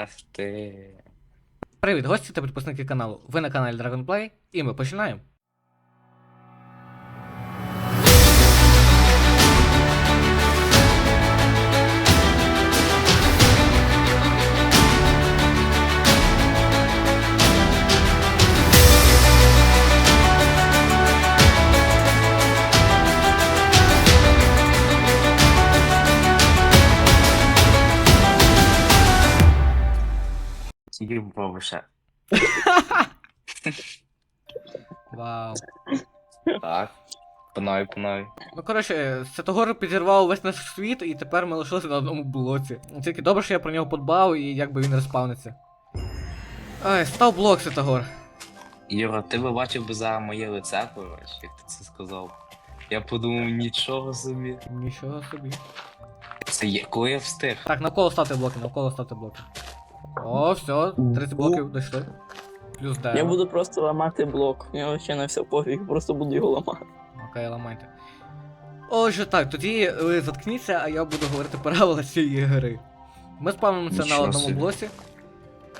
Ах. Привіт, гості та підписники каналу. Ви на каналі Dragonplay, і ми починаємо. Їбав ще. Вау. Так. Пнай, пнай. Ну коротше, Святогор підірвав весь наш світ, і тепер ми лишилися на одному блоці. Тільки добре, що я про нього подбав і якби він респавниться. Ай, став блок, Святогор. Юра, ти би бачив би зараз моє лице, коротше, як ти це сказав. Я подумав, нічого собі. Нічого собі. Це є, коли я встиг. Так, навколо ставте блоки, навколо ставте блоки. О, все, 30 блоків дійшли. Плюс дерево. Я буду просто ламати блок. Я ще на все пофіг, просто буду його ламати. Окей, ламайте. Отже, так, тоді ви заткніться, а я буду говорити правила цієї гри. Ми спавнимося на одному собі. блоці.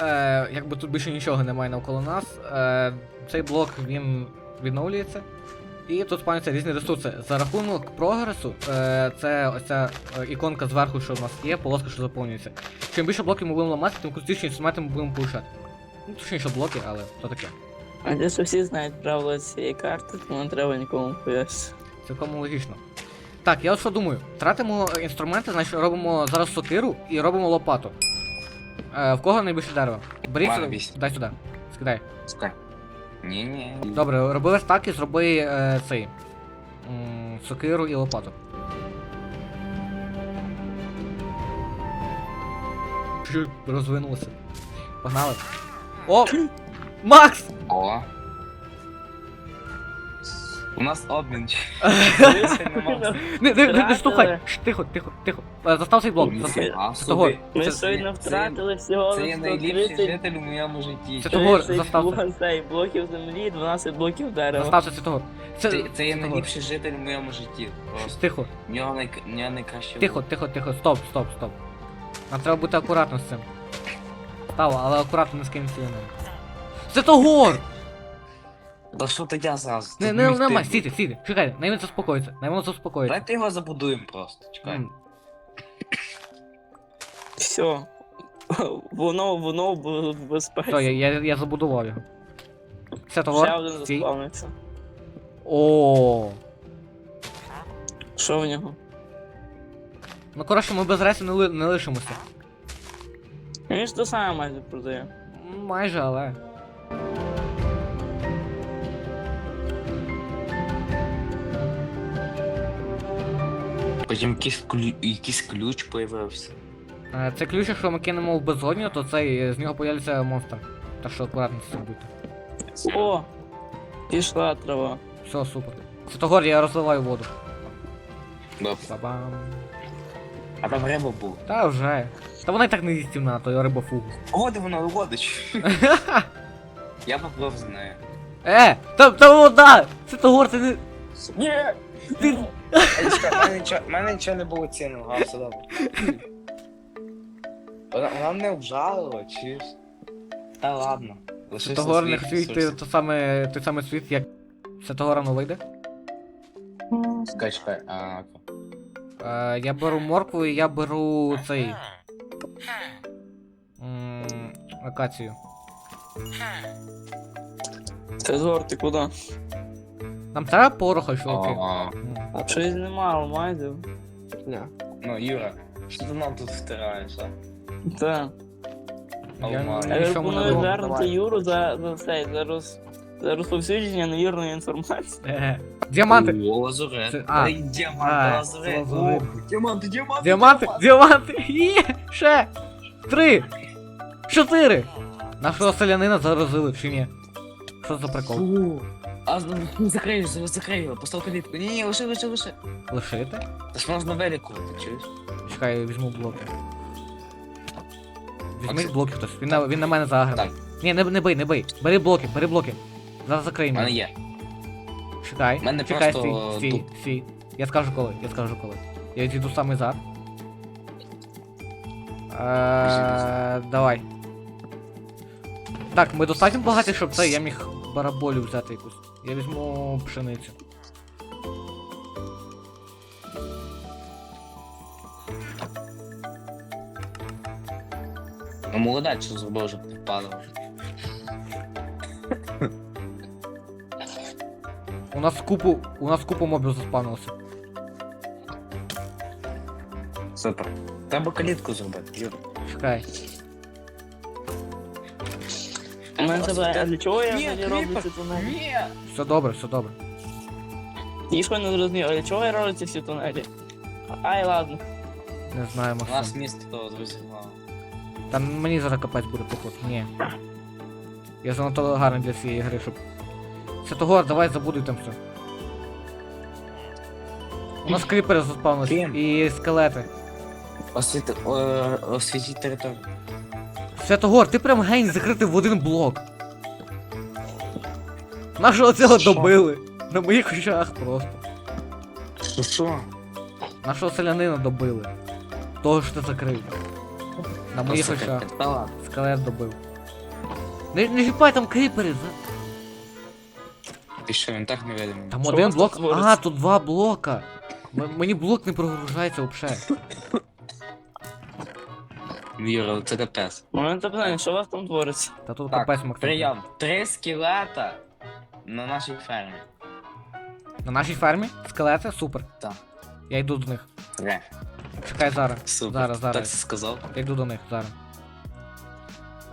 Е, якби тут більше нічого немає навколо нас. Е, цей блок він відновлюється. І тут спавняться різні ресурси. За рахунок прогресу, е, це ось ця е, іконка зверху, що в нас є, полоска, що заповнюється. Чим більше блоків ми будемо ламати, тим крутіші інструменти ми будемо получати. Ну, точніше блоки, але то таке. А де ж всі знають правила цієї карти, тому не треба нікому пояснити. Цілком логічно. Так, я от що думаю. Тратимо інструменти, значить робимо зараз сокиру і робимо лопату. Е, в кого найбільше дерева? Беріть сюди. Дай сюди. Скидай. Скай. Ні, ні. Добре, роби так і зроби е, цей. м, сокиру і лопату. Розвинулося. Погнали. О! Макс! О. У нас обмін. Не, не, не, не! Ш, Тихо, тихо, тихо. Е, Застав цей блок. застав. Це того. Ми Це- щойно втратили всього Це є найліпший житель у моєму житті. Це того, 30 заставте. цей, блоків землі, 12 блоків дерева. Застався святого. Це, Це, це є найліпший житель у моєму житті. Просто. Тихо, В нього, най... в нього найкраще. тихо, тихо, тихо, стоп, стоп, стоп. Нам треба бути акуратно з цим. Стало, але акуратно не скинь сильно. Святогор! Та що ти я зразу? Не, не, нема, тип. стійте, стійте, най він заспокоїться, най воно заспокоїться. Давайте його забудуємо просто. Чекай. М, Все. Воно, воно в в безпеці. Все, я, я, я забудував його. Ще Святогор, один стій. заспавнився. О. Що в нього? Ну коротше, ми без рейсу не, ли, не лишимося. Він ж то саме майже продає. М, Майже, але. Потім якийсь, клю... якийсь ключ появився. Е, Це ключ, якщо ми кинемо в безодню, то цей, е, з нього появиться монстр. Так що акуратно з цим будьте. О! Пішла трава. Все, супер. Святогор, я розливаю воду. Добре. Бабам. А там риба була. Та вже. Та вона і так не їстівна, то я рибофугу. О, де вона виводить. Я поплив з нею. Е! Там, там вода! Святогор, це не. Ні! Ти... У мене нічого, мене нічого не було цінного, а все добре. Вона, вона мене обжалила, чи ж? Та ладно. Святогор не свій хотів йти ресурс. в той самий, світ, як Святогора ну вийде. Чекай, чекай, а, окей. Е, я беру моркву і я беру цей. м, Акацію. Це згор, ти куди? Нам треба пороха, чуваки. М. А щось нема алмазів. Ну, Юра, що ти нам тут втираєш, а? Так. Я Алмаз. Я нічому не пропоную давай. Юру за, за цей, за, роз, за розповсюдження невірної інформації. Е, Діаманти! О, лазурет. Це- а. Ей, діамант, А, лазурет. це лазурет. О, Діаманти, діаманти, Діаманти! Діаманти! Є! Ще! Три! Чотири! Нашого селянина заразили, чи ні? Що за прикол? Фу. А, ну, закрий, його, закрий його, постав калітку. Ні, ні, лиши, лиши, лиши. Лишити? Та ж можна вилікувати, чуєш? Чекай, я візьму блоки. Візьміть Максим. блоки хтось. Він на, він на мене заграв. Так. Ні, не, не бий, не бий. Бери блоки, бери блоки. Зараз закрий У мене мене. є. Чекай. Мене Чекай, просто стій, стій, дуб. стій. Я скажу коли, я скажу коли. Я відійду саме зад. Е, давай. Так, ми достатньо багаті, щоб це я міг бараболю взяти якусь. Я візьму пшеницю. Ну молодець, що зробив, щоб ти падав. У нас купу. У нас купу мобів заспавнилося. Супер. Треба калітку зробити, Юра. Чекай. Мене тебе, а для чого я Ні, взагалі роблю ці тунелі? Ні! Все добре, все добре. Ніхто не зрозумів, а для чого я роблю ці всі тунелі? Ай, ладно. Не знаю, У нас Максим. місто розірвало. Та мені зараз капець буде поход. Ні. Я занадто гарний для цієї гри, щоб. Святогор, давай забудуй там все. У нас кріпери заспавнились Ким? і скелети. Освіти... о, Освітіть територію. Святогор, ти прям гень закритий в один блок. Нашого цього Що? добили. На моїх очах просто. Ну що? Нашого селянина добили. Того ж ти закрив. На моїх Слухай, очах. Скелет добив. Не, не чіпай там кріпери, за. Ти що, він так невидимий? Там Що у один вас блок. тут твориться? А, тут два блока. М- мені блок не прогружається взагалі. Юра, це капець. У мене питання, що у вас там твориться? Та тут Так, капець Максим. Прийом. Три скелета на нашій фермі. На нашій фермі скелети, супер. Так. Я йду до них. Три. Чекай зараз. Супер. Зараз, зараз. Так сказав. Я йду до них зараз.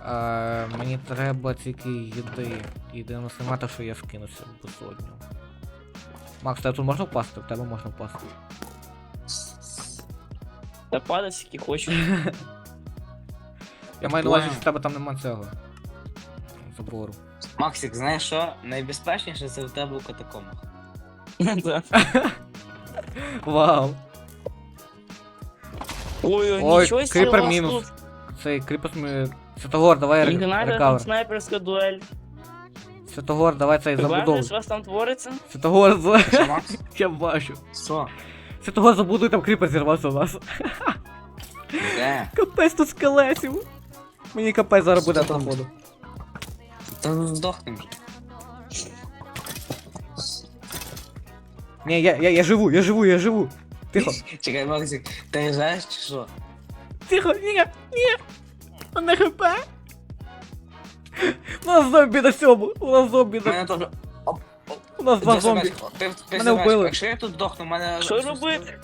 Е, мені треба тільки їди. Єдине нема те, що я скинуся безодню. Макс, тебе тут можна впасти? В тебе можна впасти. Та падай, скільки хочеш. Я маю на увазі, що в тебе там нема цього. Забору. Максик, знаєш що? Найбезпечніше це в тебе у катакомбах. Да. Вау! Ой, ой, Ой, нічого себе кріпер у вас мінус. тут. Цей кріпос ми. Святогор, давай ре- Ігнайдер, там рекавер. снайперська дуель. Святогор, давай цей Ти забудовуй. бачиш, що у вас там твориться? Святогор, з... Що, Макс? я бачу. Що? Святогор забудуй, там кріпер зірвався у нас. Де? Капець тут скелетів. Мені капець зараз буде там? походу. Та здохнем вже. Ні, я, я, я живу, я живу, я живу. Тихо. Чекай, Максик, ти знаєш чи що? Тихо, ні, ні. Не хп. У нас зомбі на цьому. У нас зомбі У мене на. теж... У нас два Ти зомбі. себе- Ти, ти Мене себе- вбили. Якщо я тут здохну, мене... Що робити?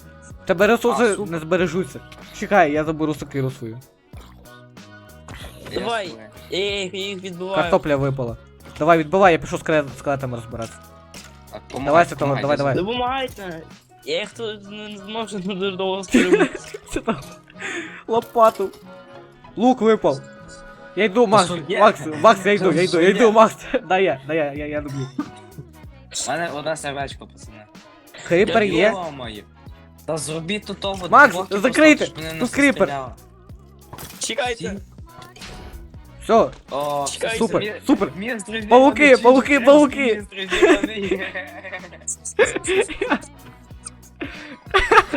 Тебе ресурси А, супер. не збережуться. Чекай, я заберу сокиру свою. Давай. свою. Я їх, їх відбиваю. Картопля випала. Давай, відбивай, я пішов з скелет- скелетами розбиратися. Давай, Святогор, давай, давай. Допомагайте. Я їх тут не зможу дуже довго стримати. Там? Лопату. Лук випав. Я йду, Макс, є? Макс, Макс, я йду, я йду, я Що йду, є? Макс. Дай я, дай я, я, я люблю. У мене одна сердечко, пацани. Кріпер є. Йо-моє. Та зробіть тут того Макс, закрийте! просто, щоб мене Тут кріпер. стріляло. Чекайте. Все, О, Чекай, супер, мі- супер. розірваний, Павуки, чуть-чуть, павуки, міст павуки. розірваний.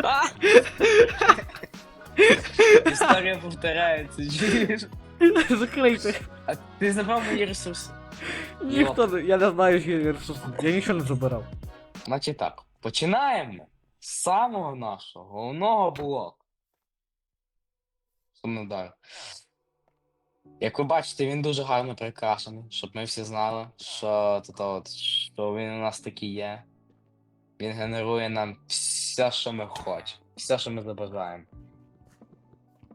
А! Історія повторяється, чуєш? закрийте. А ти забрав мої ресурси. Ніхто не, я не знаю, що я ресурси. Я нічого не забирав. Значить так, починаємо з самого нашого головного блоку. Що ми далі? Як ви бачите, він дуже гарно прикрашений, щоб ми всі знали, що, тут от, що він у нас такий є. Він генерує нам все, що ми хочемо, все, що ми забажаємо.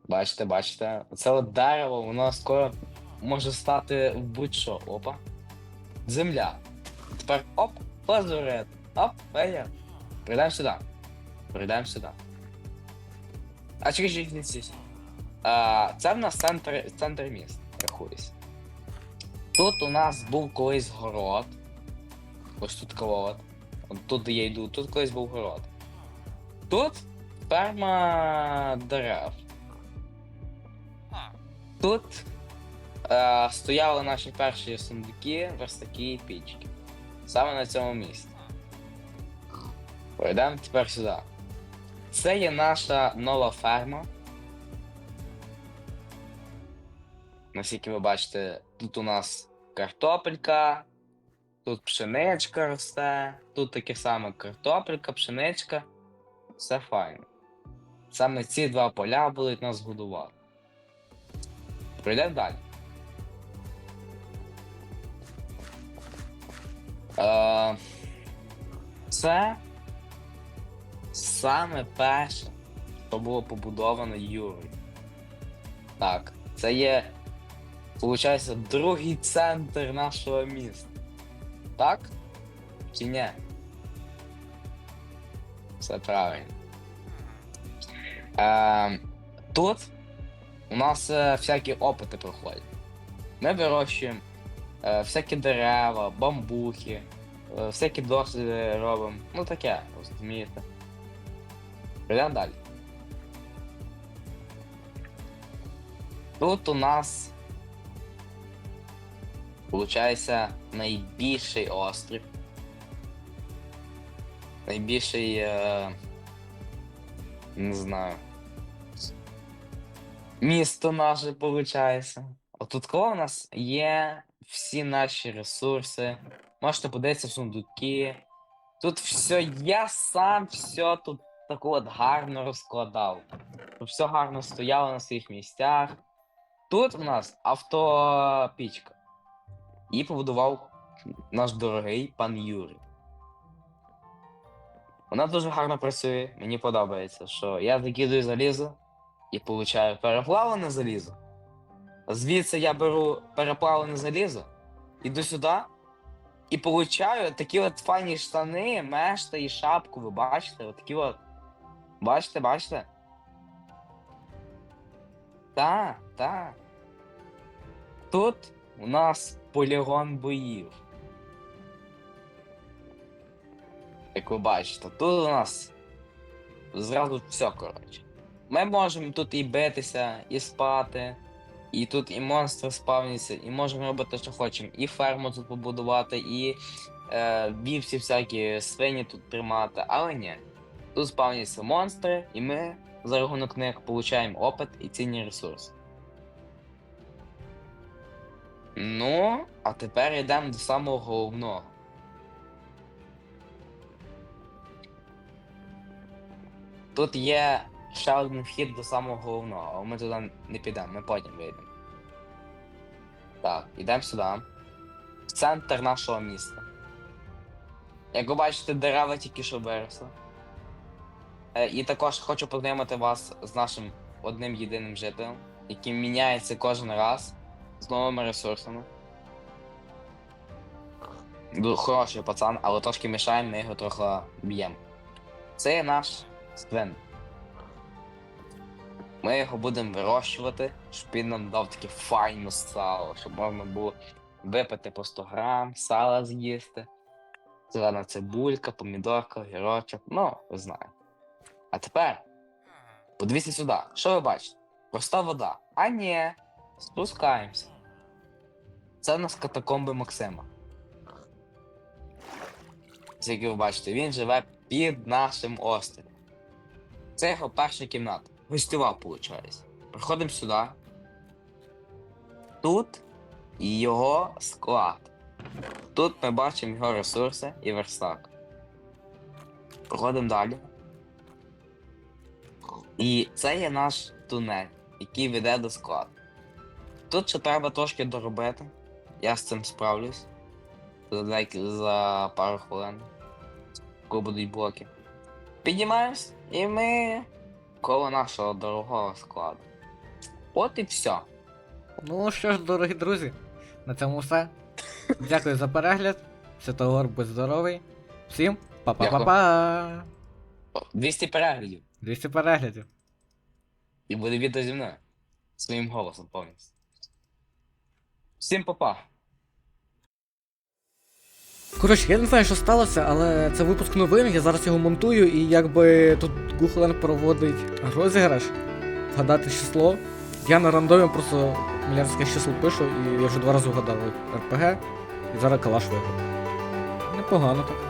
Бачите, бачите? Це дерево, воно скоро може стати будь-що. Опа. Земля. Тепер оп, лазурет. Оп, Фея. Прийдемо сюди. Прийдемо сюди. А чекай, чекай, чекай. А, це в нас центр, центр міста, рахуюсь. Тут у нас був колись город. Ось тут колод. Тут я йду, тут колись був город. Тут ферма дерев. Тут е, стояли наші перші сундуки, верстаки і пічки. Саме на цьому місці. Пройдемо тепер сюди. Це є наша нова ферма. Наскільки ви бачите, тут у нас картопелька, тут пшеничка росте, тут таке саме картопелька, пшеничка. Все файно. Саме ці два поля будуть нас годувати. Пройдемо далі. Е, це саме перше, що було побудовано Юрою. Так, це є, виходить, другий центр нашого міста. Так? Чи ні? Все правильно. Е, тут у нас е, всякі опити проходять. Ми вирощуємо е, всякі дерева, бамбухи, е, всякі досліди робимо. Ну таке, розумієте. Прийдемо далі. Тут у нас Получається найбільший острів. Найбільший. Е... Не знаю. Місто наше виходить. Отут коло у нас є всі наші ресурси. Можете подивитися в сундуки. Тут все, я сам все тут так от гарно розкладав. Все гарно стояло на своїх місцях. Тут у нас автопічка. Її побудував наш дорогий пан Юрій. Вона дуже гарно працює, мені подобається, що я закидую залізо і получаю переплавлене залізо. Звідси я беру переплавлене залізо, іду сюди і получаю такі от файні штани, мешта і шапку. Ви бачите? От такі от. Бачите, бачите? Так, так. Тут у нас полігон боїв. Як ви бачите, тут у нас зразу все, коротше. Ми можемо тут і битися, і спати, і тут і монстри спавняться, і можемо робити, що хочемо. І ферму тут побудувати, і е, вівці всякі свині тут тримати, але ні. Тут спавняться монстри, і ми за рахунок них отримуємо опит і цінні ресурси. Ну, а тепер йдемо до самого головного. Тут є ще один вхід до самого головного, але ми туди не підемо, ми потім вийдемо. Так, йдемо сюди. В центр нашого міста. Як ви бачите, дерева тільки що виросли. Е, і також хочу познайомити вас з нашим одним єдиним жителем, який міняється кожен раз з новими ресурсами. Хороший пацан, але трошки мішаємо, ми його трохи б'ємо. Це наш свин. Ми його будемо вирощувати, щоб він нам дав таке файне сало, щоб можна було випити по 100 грам, сала з'їсти. Зелена цибулька, помідорка, гірочок, ну, ви знаєте. А тепер подивіться сюди. Що ви бачите? Проста вода. А ні, спускаємося. Це у нас катакомби Максима. Це, як ви бачите, він живе під нашим островом. Це його перша кімната. Гостьова, виходить. Приходимо сюди. Тут його склад. Тут ми бачимо його ресурси і верстак. Проходимо далі. І це є наш тунель, який веде до складу. Тут ще треба трошки доробити. Я з цим справлюсь. За, за пару хвилин. Коли будуть блоки. Піднімаємось, і ми коло нашого дорогого складу. От і все. Ну що ж, дорогі друзі, на цьому все. Дякую за перегляд. Святогор будь здоровий. Всім па-па-па-па! 200 переглядів. 200 переглядів. І буде відео зі мною. Своїм голосом повністю. Всім па-па. Коротше, я не знаю, що сталося, але це випуск новин, я зараз його монтую, і якби тут Гухлен проводить розіграш, вгадати число. Я на рандомі просто мільярдське число пишу, і я вже два рази вгадав РПГ, і зараз калаш виграв. Непогано так.